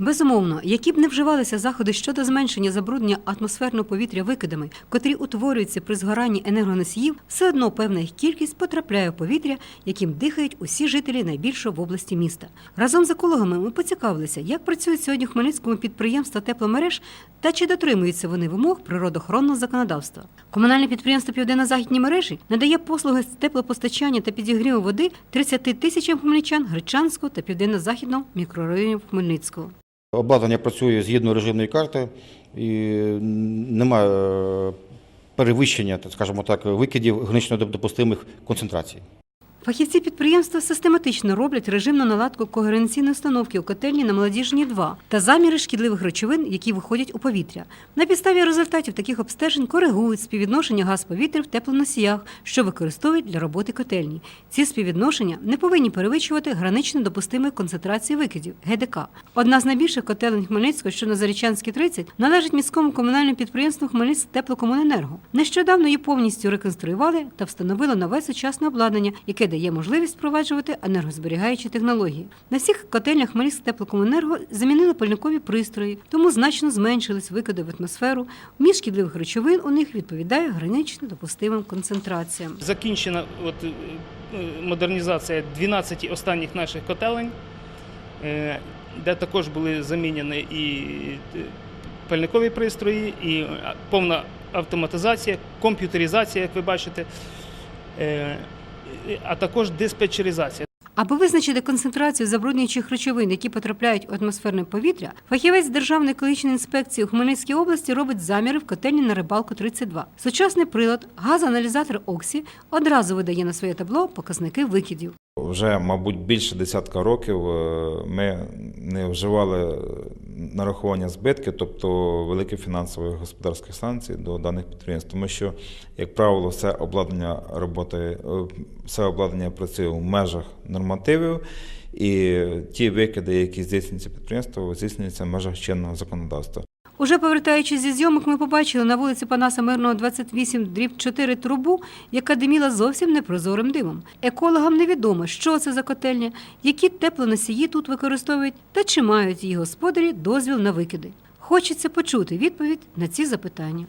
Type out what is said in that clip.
Безумовно, які б не вживалися заходи щодо зменшення забруднення атмосферного повітря викидами, котрі утворюються при згоранні енергоносіїв, все одно певна їх кількість потрапляє в повітря, яким дихають усі жителі найбільшого в області міста. Разом з екологами ми поцікавилися, як працюють сьогодні в Хмельницькому підприємства тепломереж та чи дотримуються вони вимог природоохоронного законодавства. Комунальне підприємство Південно-Західні мережі надає послуги з теплопостачання та підігріву води 30 тисячам хмельничан Гречанського та південно-західного мікрорайонів Хмельницького. Обладнання працює згідно режимної карти і немає е, перевищення, скажімо так, викидів гранично допустимих концентрацій. Фахівці підприємства систематично роблять режимну наладку когеренційної установки у котельні на молодіжні 2 та заміри шкідливих речовин, які виходять у повітря. На підставі результатів таких обстежень коригують співвідношення газ-повітря в теплоносіях, що використовують для роботи котельні. Ці співвідношення не повинні перевищувати гранично допустимої концентрації викидів ГДК. Одна з найбільших котелень Хмельницького, що на Зарічанській 30, належить міському комунальному підприємству Хмельницьк теплокомуненерго. Нещодавно її повністю реконструювали та встановили нове сучасне обладнання, яке дає можливість впроваджувати енергозберігаючі технології. На всіх котельнях Хмельницьк теплокомуненерго замінили пальникові пристрої, тому значно зменшились викиди в атмосферу. Вміст шкідливих речовин у них відповідає гранично допустимим концентраціям. Закінчена от, е, е, модернізація 12 останніх наших котелень, е, де також були замінені і е, пальникові пристрої, і повна автоматизація, комп'ютеризація, як ви бачите, а також диспетчеризація. Аби визначити концентрацію забруднюючих речовин, які потрапляють у атмосферне повітря, фахівець Державної екологічної інспекції у Хмельницькій області робить заміри в котельні на рибалку 32. Сучасний прилад, газоаналізатор Оксі одразу видає на своє табло показники викидів. Вже, мабуть, більше десятка років е, ми не вживали нарахування збитків, тобто великих фінансових господарських санкцій до даних підприємств, тому що, як правило, все обладнання роботи, е, все обладнання працює в межах нормативів, і ті викиди, які здійснюються підприємство, здійснюються в межах чинного законодавства. Уже повертаючись зі зйомок, ми побачили на вулиці Панаса Мирного 28 дріб 4 трубу, яка диміла зовсім непрозорим димом. Екологам невідомо, що це за котельня, які теплоносії тут використовують та чи мають її господарі дозвіл на викиди. Хочеться почути відповідь на ці запитання.